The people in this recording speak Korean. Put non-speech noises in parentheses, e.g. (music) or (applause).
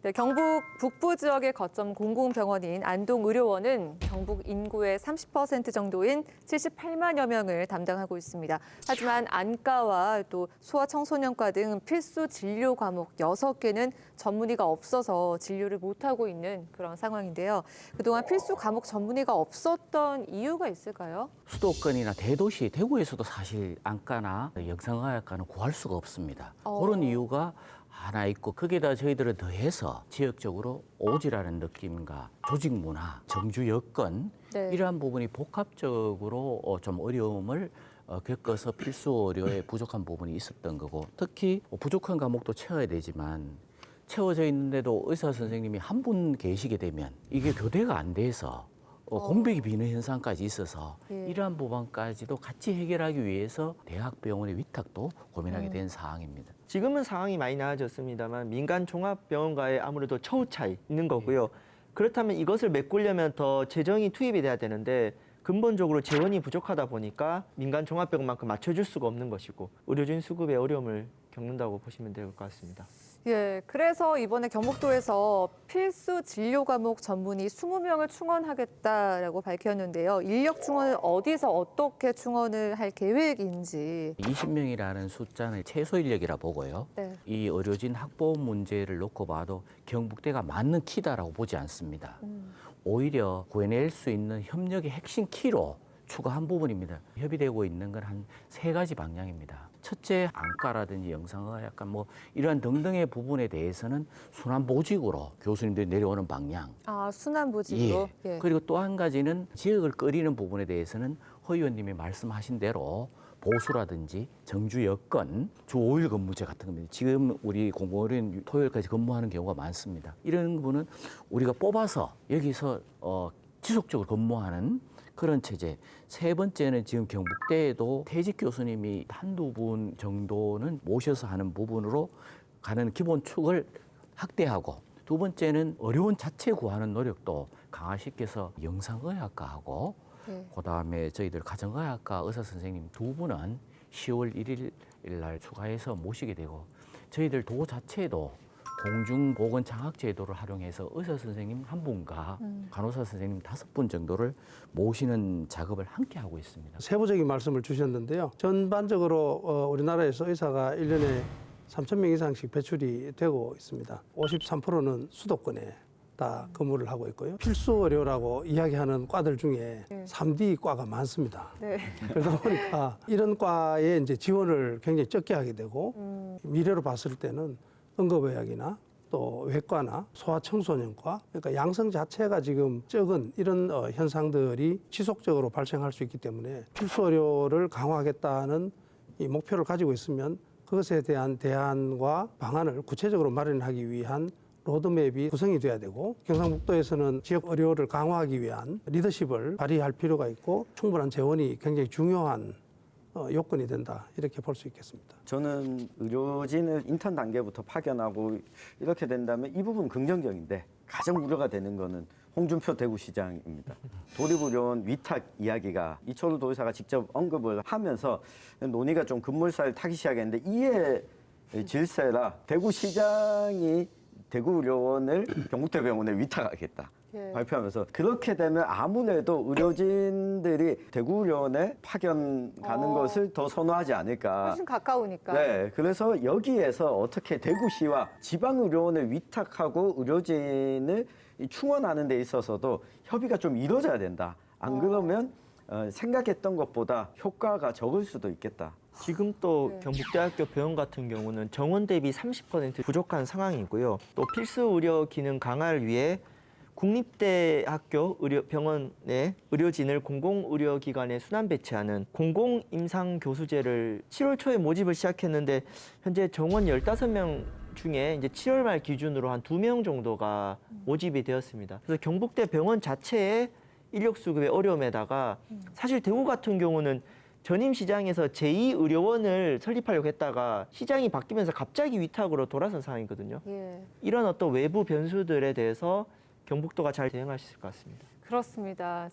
네, 경북 북부 지역의 거점 공공병원인 안동의료원은 경북 인구의 30% 정도인 78만여 명을 담당하고 있습니다. 하지만 안과와 또 소아청소년과 등 필수 진료 과목 6개는 전문의가 없어서 진료를 못하고 있는 그런 상황인데요. 그동안 필수 과목 전문의가 없었던 이유가 있을까요? 수도권이나 대도시 대구에서도 사실 안과나 영상의학과는 구할 수가 없습니다. 어. 그런 이유가 하나 있고 거기에다 저희들은 더해서 지역적으로 오지라는 느낌과 조직 문화, 정주 여건 네. 이러한 부분이 복합적으로 어, 좀 어려움을 어, 겪어서 필수 의료에 (laughs) 부족한 부분이 있었던 거고 특히 뭐 부족한 과목도 채워야 되지만 채워져 있는데도 의사 선생님이 한 분 계시게 되면 이게 교대가 안 돼서 어, 공백이 비는 현상까지 있어서 예. 이러한 부분까지도 같이 해결하기 위해서 대학병원의 위탁도 고민하게 된 사항입니다. 지금은 상황이 많이 나아졌습니다만 민간 종합병원과의 아무래도 처우 차이 있는 거고요. 그렇다면 이것을 메꾸려면 더 재정이 투입이 돼야 되는데 근본적으로 재원이 부족하다 보니까 민간 종합병원만큼 맞춰줄 수가 없는 것이고 의료진 수급에 어려움을 겪는다고 보시면 될 것 같습니다. 예, 그래서 이번에 경북도에서 필수 진료 과목 전문의 20명을 충원하겠다라고 밝혔는데요. 인력 충원을 어디서 어떻게 충원을 할 계획인지. 20명이라는 숫자는 최소 인력이라 보고요. 네. 이 의료진 확보 문제를 놓고 봐도 경북대가 맞는 키다라고 보지 않습니다. 음. 오히려 구해낼 수 있는 협력의 핵심 키로 추가한 부분입니다. 협의되고 있는 건 한 세 가지 방향입니다. 첫째, 안과라든지 영상의학과 뭐 이러한 등등의 부분에 대해서는 순환 보직으로 교수님들이 내려오는 방향. 아, 순환 보직으로. 예. 그리고 또 한 가지는 지역을 끓이는 부분에 대해서는 허 의원님이 말씀하신 대로 보수라든지 정주 여건 주 5일 근무제 같은 겁니다. 지금 우리 공무원 토요일까지 근무하는 경우가 많습니다. 이런 부분은 우리가 뽑아서 여기서 어, 지속적으로 근무하는 그런 체제. 세 번째는 지금 경북대에도 퇴직 교수님이 한두 분 정도는 모셔서 하는 부분으로 가는 기본 축을 확대하고 두 번째는 어려운 자체 구하는 노력도 강화시켜서 영상의학과하고 예. 그다음에 저희들 가정의학과 의사 선생님 두 분은 10월 1일 날 추가해서 모시게 되고 저희들 도 자체도 공중보건 장학 제도를 활용해서 의사 선생님 한 분과 음. 간호사 선생님 다섯 분 정도를 모시는 작업을 함께 하고 있습니다. 세부적인 말씀을 주셨는데요. 전반적으로 어, 우리나라에서 의사가 일년에 3천 명 이상씩 배출이 되고 있습니다. 53%는 수도권에 다 근무를 하고 있고요. 필수 의료라고 이야기하는 과들 중에 네. 삼 3D 과가 많습니다. 네. 그러다 보니까 이런 과에 이제 지원을 굉장히 적게 하게 되고 음, 미래로 봤을 때는 응급의학이나 또 외과나 소아청소년과 그러니까 양성 자체가 지금 적은 이런 어, 현상들이 지속적으로 발생할 수 있기 때문에 필수 의료를 강화하겠다는 이 목표를 가지고 있으면 그것에 대한 대안과 방안을 구체적으로 마련하기 위한 로드맵이 구성이 돼야 되고 경상북도에서는 지역 의료를 강화하기 위한 리더십을 발휘할 필요가 있고 충분한 재원이 굉장히 중요한 어, 요건이 된다 이렇게 볼 수 있겠습니다. 저는 의료진을 인턴 단계부터 파견하고 이렇게 된다면 이 부분 긍정적인데 가장 우려가 되는 거는 홍준표 대구시장입니다. 도립의료원 위탁 이야기가 이철우 도의사가 직접 언급을 하면서 논의가 좀 급물살 타기 시작했는데 이에 질세라 대구시장이 대구의료원을 (clears throat) 경북대병원에 위탁하겠다. 예. 발표하면서 그렇게 되면 아무래도 의료진들이 대구의료원에 파견 가는 어. 것을 더 선호하지 않을까. 훨씬 가까우니까. 네, 그래서 여기에서 어떻게 대구시와 지방의료원을 위탁하고 의료진을 이 충원하는 데 있어서도 협의가 좀 이루어져야 된다. 안 그러면 어, 생각했던 것보다 효과가 적을 수도 있겠다. 지금 또 네. 경북대학교 병원 같은 경우는 정원 대비 30% 부족한 상황이고요. 또 필수 의료 기능 강화를 위해 국립대학교 의료 병원의 의료진을 공공의료기관에 순환 배치하는 공공임상교수제를 7월 초에 모집을 시작했는데 현재 정원 15명 중에 이제 7월 말 기준으로 한두명 정도가 모집이 되었습니다. 그래서 경북대 병원 자체의 인력 수급의 어려움에다가 사실 대구 같은 경우는 전임 시장에서 제2의료원을 설립하려고 했다가 시장이 바뀌면서 갑자기 위탁으로 돌아선 상황이거든요. 예. 이런 어떤 외부 변수들에 대해서 경북도가 잘 대응할 수 있을 것 같습니다. 그렇습니다.